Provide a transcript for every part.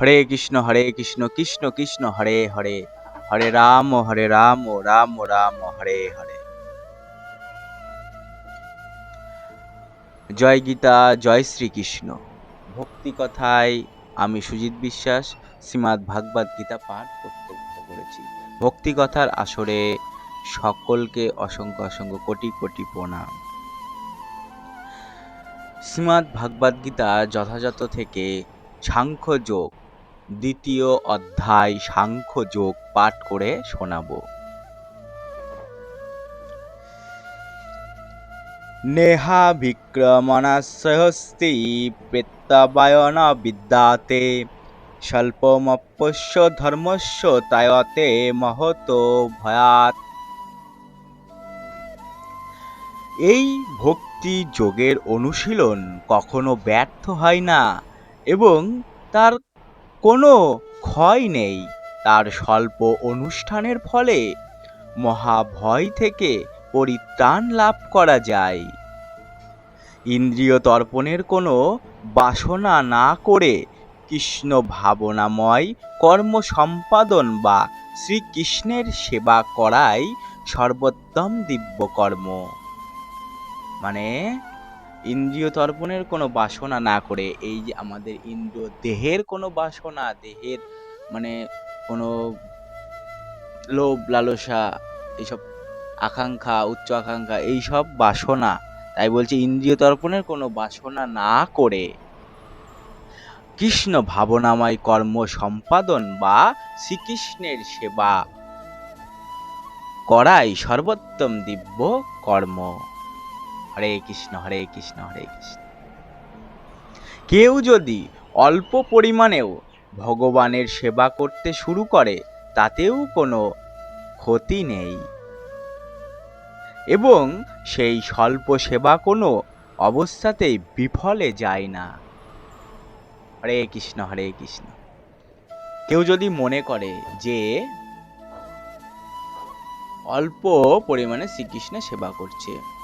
হরে কৃষ্ণ হরে কৃষ্ণ কৃষ্ণ কৃষ্ণ, হরে হরে। হরে রাম হরে রাম রাম রাম, হরে হরে। জয় গীতা, জয় শ্রীকৃষ্ণ। ভক্তি কথায় আমি সুজিত বিশ্বাস, শ্রীমাদ ভাগবত গীতা পাঠ করতে পড়েছি ভক্তি কথার আসরে সকলকে অসংখ্য অসংখ্য কোটি কোটি প্রণাম। শ্রীমাদ ভাগবত গীতা যথাযথ থেকে সাংখ্য যোগ দ্বিতীয় অধ্যায় সাংখ্য যোগ পাঠ করে শোনাবো। নেহা বিক্রমণাস্যস্তি প্রেত্তাবায়ন বিদ্যাতে স্বল্পমপ্যস্য ধর্মস্য তায়তে মহত ভয়াত এই ভক্তি যোগের অনুশীলন কখনো ব্যর্থ হয় না এবং তার কোনো ক্ষয় নেই। তার স্বল্প অনুষ্ঠানের ফলে মহাভয় থেকে পরিত্রাণ লাভ করা যায়। ইন্দ্রিয় তর্পণের কোনো বাসনা না করে কৃষ্ণ ভাবনাময় কর্ম সম্পাদন বা শ্রীকৃষ্ণের সেবা করাই সর্বোত্তম দিব্য কর্ম মানে ইন্দ্রিয় তর্পণের কোনো বাসনা না করে, এই যে আমাদের ইন্দ্রিয় দেহের কোনো বাসনা, দেহের মানে কোনো লোভ, লালসা এইসব আকাঙ্ক্ষা, উচ্চ আকাঙ্ক্ষা, এইসব বাসনা, তাই বলছে ইন্দ্রিয় তর্পণের কোনো বাসনা না করে কৃষ্ণ ভাবনাময় কর্ম সম্পাদন বা শ্রীকৃষ্ণের সেবা করাই সর্বোত্তম দিব্য কর্ম। হরে কৃষ্ণ হরে কৃষ্ণ হরে কৃষ্ণ। কেউ যদি অল্প পরিমাণেও ভগবানের সেবা করতে শুরু করে, তাতেও কোনো ক্ষতি নেই। এবং সেই স্বল্প সেবা কোনো অবস্থাতেই বিফলে যায় না। হরে কৃষ্ণ হরে কৃষ্ণ। কেউ যদি মনে করে যে অল্প পরিমাণে শ্রীকৃষ্ণের সেবা করছে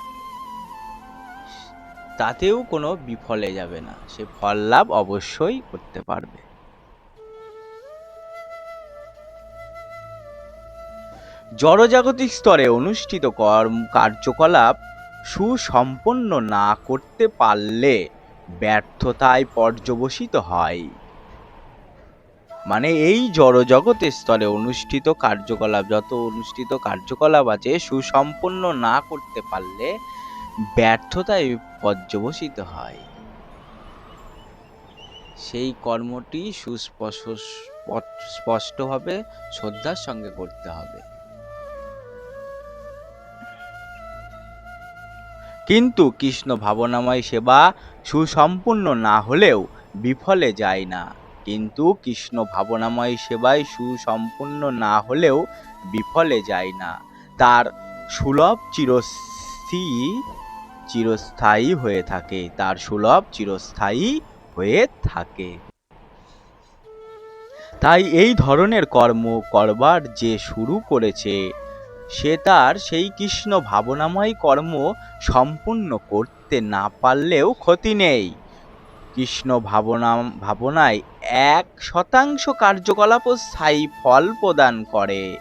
তাতেও কোনো বিফলে যাবে না। সে ফল লাভ অবশ্যই করতে পারবে। জড়জাগতিক স্তরে অনুষ্ঠিত কর্ম, কার্যকলাপ সুসম্পন্ন না করতে পারলে ব্যর্থতায় পর্যবসিত হয়। মানে এই জড়জগতের স্তরে অনুষ্ঠিত কার্যকলাপ, যত অনুষ্ঠিত কার্যকলাপ আছে, সুসম্পন্ন না করতে পারলে ব্যর্থতায় পর্যবসিত হয়। সেই কর্মটি সুস্পষ্ট, স্পষ্টভাবে শ্রদ্ধার সঙ্গে করতে হবে। কিন্তু কৃষ্ণ ভাবনাময় সেবা সুসম্পূর্ণ না হলেও বিফলে যায় না। কিন্তু কৃষ্ণ ভাবনাময় সেবায় সুসম্পূর্ণ না হলেও বিফলে যায় না। তার সুলভ চিরস্থায়ী চিরস্থায়ী হয়ে থাকে, তার সুলভ চিরস্থায়ী হয়ে থাকে। তাই এই ধরনের কর্ম করবার যে শুরু করেছে, সে তার সেই কৃষ্ণ ভাবনাময় কর্ম সম্পূর্ণ করতে না পারলেও ক্ষতি নেই। কৃষ্ণ ভাবনা, ভাবনায় এক শতাংশ কার্যকলাপও স্থায়ী ফল প্রদান করে।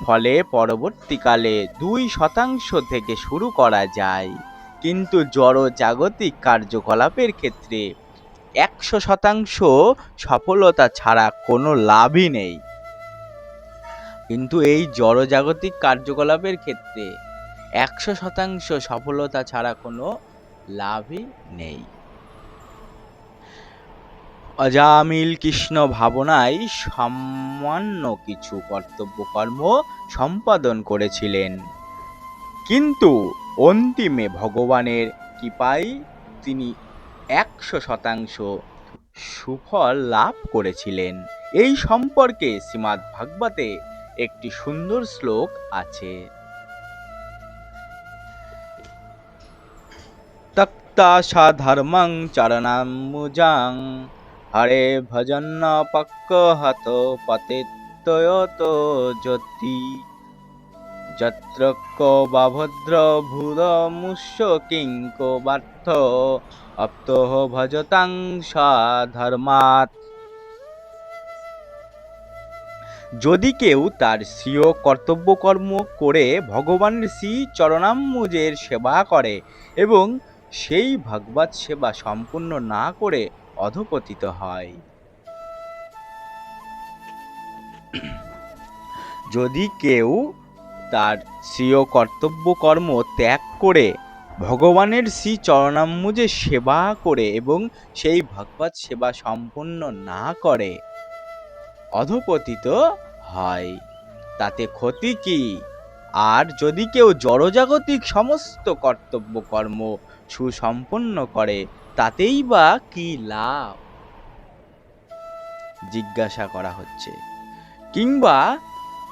ফলে পরবর্তীকালে দুই শতাংশ থেকে শুরু করা যায়। কিন্তু জড় জাগতিক কার্যকলাপের ক্ষেত্রে একশো শতাংশ সফলতা ছাড়া কোনো লাভই নেই। কিন্তু এই জড়জাগতিক কার্যকলাপের ক্ষেত্রে একশো শতাংশ সফলতা ছাড়া কোনো লাভই নেই। অজামিল কৃষ্ণ ভাবনায় সামান্য কিছু কর্তব্য কর্ম সম্পাদন করেছিলেন। কিন্তু অন্তিমে ভগবানের কৃপায় তিনি একশো শতাংশ সুফল লাভ করেছিলেন। এই সম্পর্কে শ্রীমদ্ ভাগবতে একটি সুন্দর শ্লোক আছে। তক্তা সাধর্মং চরণাম্বুজাং হরে ভজন পক্ক হত পতিত্বয়ত জ্যোতি যত্র বা ভদ্র ভূর মুষ্য কিঙ্ক বার্থ অপ্ত ভজতাং সাধর্মাৎ যদি কেউ তার স্বীয় কর্তব্যকর্ম করে ভগবানের শ্রী চরণাম্বুজের সেবা করে এবং সেই ভগবত সেবা সম্পূর্ণ না করে অধপতিত হয়। যদি কেউ তার স্বীয় কর্তব্যকর্ম ত্যাগ করে, ভগবানের শ্রী চরণাম্বুজে সেবা করে এবং সেই ভগবত সেবা সম্পন্ন না করে, অধপতিত হয়। তাতে ক্ষতি কি? আর যদি কেউ জড়জাগতিক সমস্ত কর্তব্য কর্ম সুসম্পন্ন করে, তাতেই বা কি লাভ? জিজ্ঞাসা করা হচ্ছে। কিংবা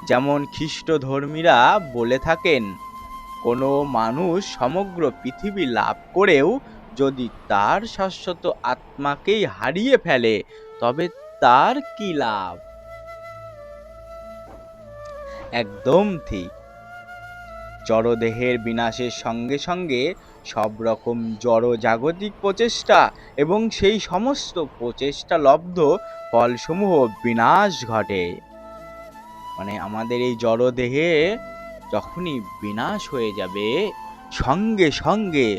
যেমন খ্রিস্টধর্মীরা বলে থাকেন, কোনো মানুষ সমগ্র পৃথিবী লাভ করেও যদি তার শাশ্বত আত্মাকেই হারিয়ে ফেলে, তবে তার কি লাভ? একদম ঠিক। জড়দেহের বিনাশের সঙ্গে সঙ্গে সব রকম জড় জাগতিক প্রচেষ্টা এবং সেই সমস্ত প্রচেষ্টা লব্ধ ফলসমূহ বিনাশ ঘটে। মানে আমাদের এই জড়দেহে যখনই বিনাশ হয়ে যাবে, সঙ্গে সঙ্গে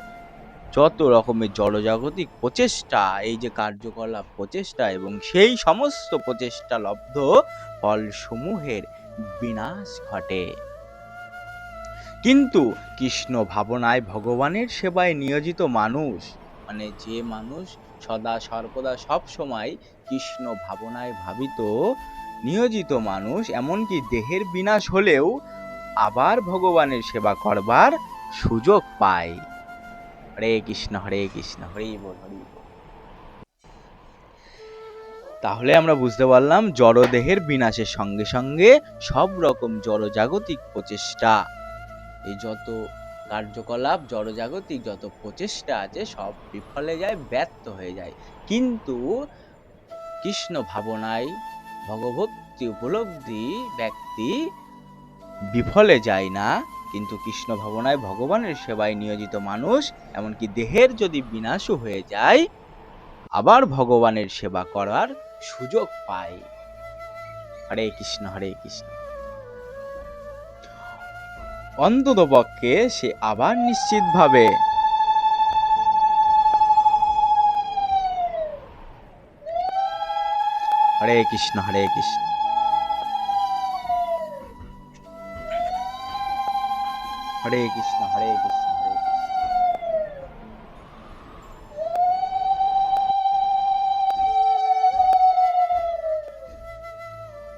যত রকমের জড়জাগতিক প্রচেষ্টা, এই যে কার্যকলাপ প্রচেষ্টা এবং সেই সমস্ত প্রচেষ্টা লব্ধ ফলসমূহের বিনাশ ঘটে। কিন্তু কৃষ্ণ ভাবনায় ভগবানের সেবায় নিয়োজিত মানুষ মানে যে মানুষ সদা সর্বদা সব সময় কৃষ্ণ ভাবনায় ভাবিত, নিয়োজিত মানুষ, এমনকি দেহের বিনাশ হলেও আবার ভগবানের সেবা করবার সুযোগ পায়। হরে কৃষ্ণ হরে কৃষ্ণ, হরে বল, হরি তাহলে আমরা বুঝতে পারলাম জড়দেহের বিনাশের সঙ্গে সঙ্গে সব রকম জড়জাগতিক প্রচেষ্টা এই যত কার্যকলাপ, জড়জাগতিক যত প্রচেষ্টা আছে, সব বিফলে যায়, ব্যর্থ হয়ে যায়। কিন্তু কৃষ্ণ ভাবনায় ভগভক্তি উপলব্ধি ব্যক্তি বিফলে যায় না। কিন্তু কৃষ্ণ ভাবনায় ভগবানের সেবায় নিয়োজিত মানুষ, এমনকি দেহের যদি বিনাশও হয়ে যায়, আবার ভগবানের সেবা করার সুযোগ পায়। হরে কৃষ্ণ হরে কৃষ্ণ। অন্তত পক্ষে সে আবার নিশ্চিতভাবে। হরে কৃষ্ণ হরে কৃষ্ণ। হরে কৃষ্ণ হরে কৃষ্ণ।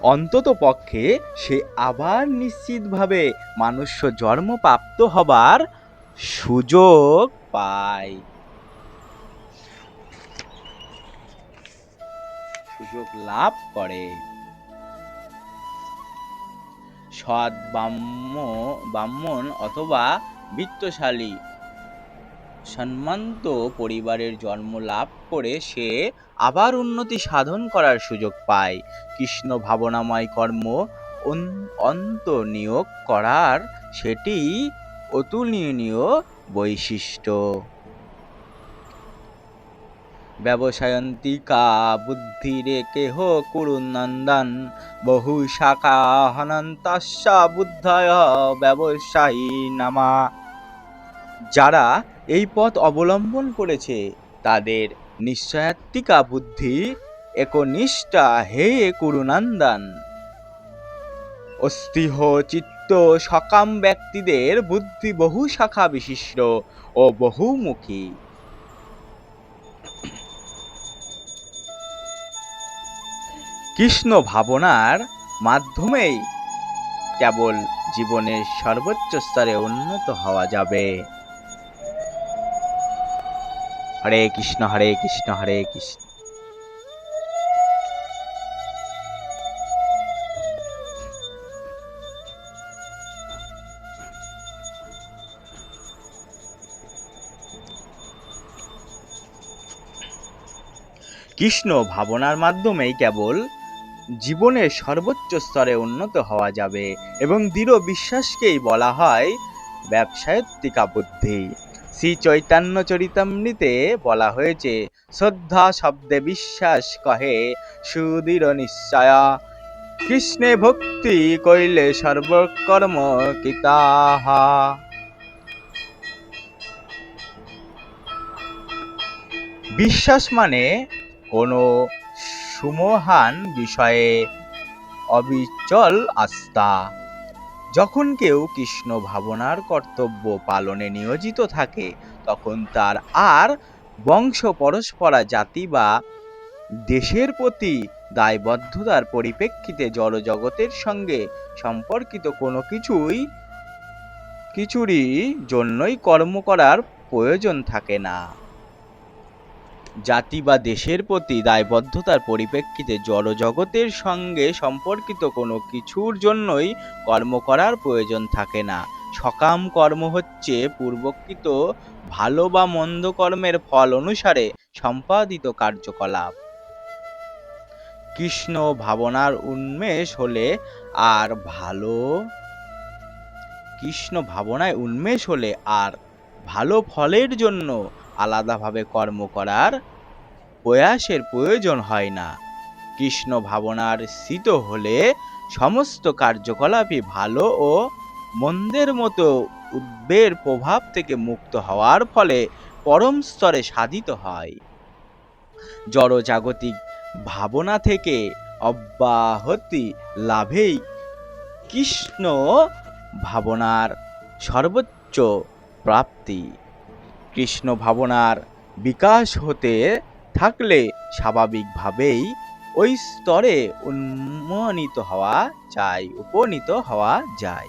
অন্তত পক্ষে সে আবার নিশ্চিতভাবে মানুষ্য জন্ম প্রাপ্ত হবার সুযোগ পায়। সুযোগ লাভ করে। সৎ ব্রাহ্ম, ব্রাহ্মণ অথবা বিত্তশালী সম্মান্ত পরিবারের জন্ম লাভ করে সে আবার উন্নতি সাধন করার সুযোগ পায়। কৃষ্ণ ভাবনাময় কর্ম অন- অন্তর্নিয়োগ করার সেটি অতুলনীয় বৈশিষ্ট্য। ব্যবসায়ন্তিকা বুদ্ধিরে কেহ কুরুনন্দন বহু শাখা হনন্তাস্যা বুদ্ধয় ব্যবসায়ী নামা। যারা এই পথ অবলম্বন করেছে। তাদের নিশ্চয়াত্মিকা বুদ্ধি, একনিষ্ঠা, হে কুরুনন্দন অস্থিহ চিত্ত সকাম ব্যক্তিদের বুদ্ধি বহু শাখা বিশিষ্ট ও বহুমুখী। কৃষ্ণ ভাবনার মাধ্যমেই কেবল জীবনের সর্বোচ্চ স্তরে উন্নত হওয়া যাবে। হরে কৃষ্ণ হরে কৃষ্ণ হরে কৃষ্ণ। কৃষ্ণ ভাবনার মাধ্যমেই কেবল জীবনের সর্বোচ্চ স্তরে উন্নত হওয়া যাবে এবং দৃঢ় বিশ্বাসকেই বলা হয় ব্যবসায়ত্তিকা বুদ্ধি। শ্রী চৈতন্য চরিতামৃতে বলা হয়েছে, শ্রদ্ধা শব্দে বিশ্বাস কহে সুদৃঢ় নিশ্চয়া। কৃষ্ণে ভক্তি কইলে সর্বকর্ম কিতাহা। বিশ্বাস মানে কোনো সুমহান বিষয়ে অবিচল আস্থা। যখন কেউ কৃষ্ণ ভাবনার কর্তব্য পালনে নিয়োজিত থাকে, তখন তার আর বংশ পরস্পরা জাতি বা দেশের প্রতি দায়বদ্ধতার পরিপ্রেক্ষিতে জড়জগতের সঙ্গে সম্পর্কিত কোনো কিছুই, কিছুরই জন্যই কর্ম করার প্রয়োজন থাকে না। জাতি বা দেশের প্রতি দায়বদ্ধতার পরিপ্রেক্ষিতে জড়জগতের সঙ্গে সম্পর্কিত কোনো কিছুর জন্যই কর্ম করার প্রয়োজন থাকে না। সকাম কর্ম হচ্ছে পূর্বকৃত ভালো বা মন্দ কর্মের ফল অনুসারে সম্পাদিত কার্যকলাপ। কৃষ্ণ ভাবনার উন্মেষ হলে আর ভালো কৃষ্ণ ভাবনায় উন্মেষ হলে আর ভালো ফলের জন্য আলাদাভাবে কর্ম করার প্রয়াসের প্রয়োজন হয় না। কৃষ্ণ ভাবনার স্থিত হলে সমস্ত কার্যকলাপই ভালো ও মন্দের মতো উদ্বের প্রভাব থেকে মুক্ত হওয়ার ফলে পরম স্তরে সাধিত হয়। জড়জাগতিক ভাবনা থেকে অব্যাহতি লাভেই কৃষ্ণ ভাবনার সর্বোচ্চ প্রাপ্তি। কৃষ্ণ ভাবনার বিকাশ হতে থাকলে স্বাভাবিকভাবেই ওই স্তরে উন্মোহিত হওয়া যায় উপনীত হওয়া যায়।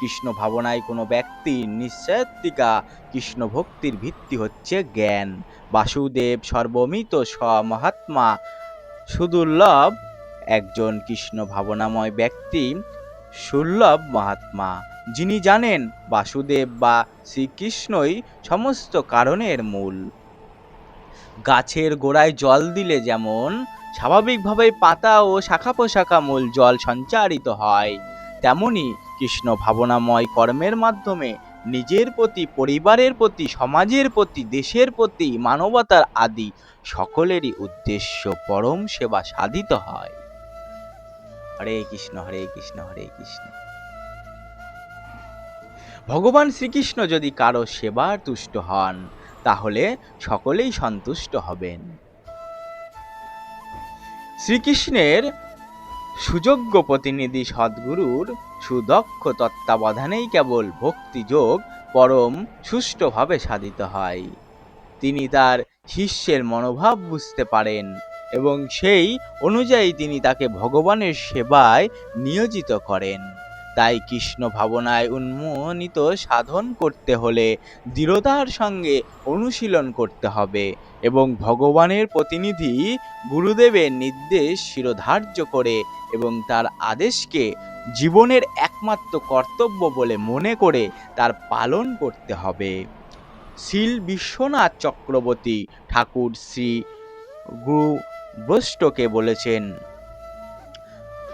কৃষ্ণ ভাবনায় কোনো ব্যক্তির নিশ্চয়ত্বিকা কৃষ্ণ ভক্তির ভিত্তি হচ্ছে জ্ঞান। বাসুদেব সর্বমিত মহাত্মা সুদুর্লভ একজন কৃষ্ণ ভাবনাময় ব্যক্তি সুলভ মহাত্মা। যিনি জানেন বাসুদেব বা শ্রীকৃষ্ণই সমস্ত কারণের মূল। গাছের গোড়ায় জল দিলে যেমন স্বাভাবিকভাবে পাতা ও শাখা পোশাখা মূল জল সঞ্চারিত হয়, তেমনি কৃষ্ণ ভাবনাময় কর্মের মাধ্যমে নিজের প্রতি, পরিবারের প্রতি, সমাজের প্রতি, দেশের প্রতি মানবতার আদি সকলেরই উদ্দেশ্য পরম সেবা সাধিত হয়। হরে কৃষ্ণ হরে কৃষ্ণ হরে কৃষ্ণ। ভগবান শ্রীকৃষ্ণ যদি কারও সেবার তুষ্ট হন, তাহলে সকলেই সন্তুষ্ট হবেন। শ্রীকৃষ্ণের সুযোগ্য প্রতিনিধি সদ্গুরুর সুদক্ষ তত্ত্বাবধানেই কেবল ভক্তিযোগ পরম সুষ্ঠুভাবে সাধিত হয়। তিনি তার শিষ্যের মনোভাব বুঝতে পারেন এবং সেই অনুযায়ী তিনি তাকে ভগবানের সেবায় নিয়োজিত করেন। তাই কৃষ্ণ ভাবনায় উন্মোহিত সাধন করতে হলে দৃঢ়তার সঙ্গে অনুশীলন করতে হবে এবং ভগবানের প্রতিনিধি গুরুদেবের নির্দেশ শিরোধার্য করে এবং তার আদেশকে জীবনের একমাত্র কর্তব্য বলে মনে করে তার পালন করতে হবে। শিল বিশ্বনাথ চক্রবর্তী ঠাকুর শ্রী গুরু বৈষ্টকে বলেছেন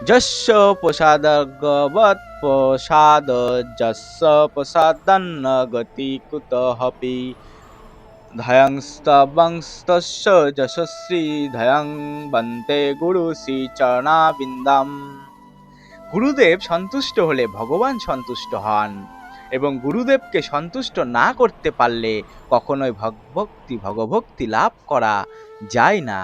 যস্য প্রসাদগবৎ প্রসাদ যস্য প্রসাদন্ন গতি কুতহপি ধয়ংস্তবংস্তস্য যশস্বী ধয়ং বন্তে গুরু শ্রী চরণাবিন্দাম গুরুদেব সন্তুষ্ট হলে ভগবান সন্তুষ্ট হন এবং গুরুদেবকে সন্তুষ্ট না করতে পারলে কখনোই ভগভক্তি ভগভক্তি লাভ করা যায় না।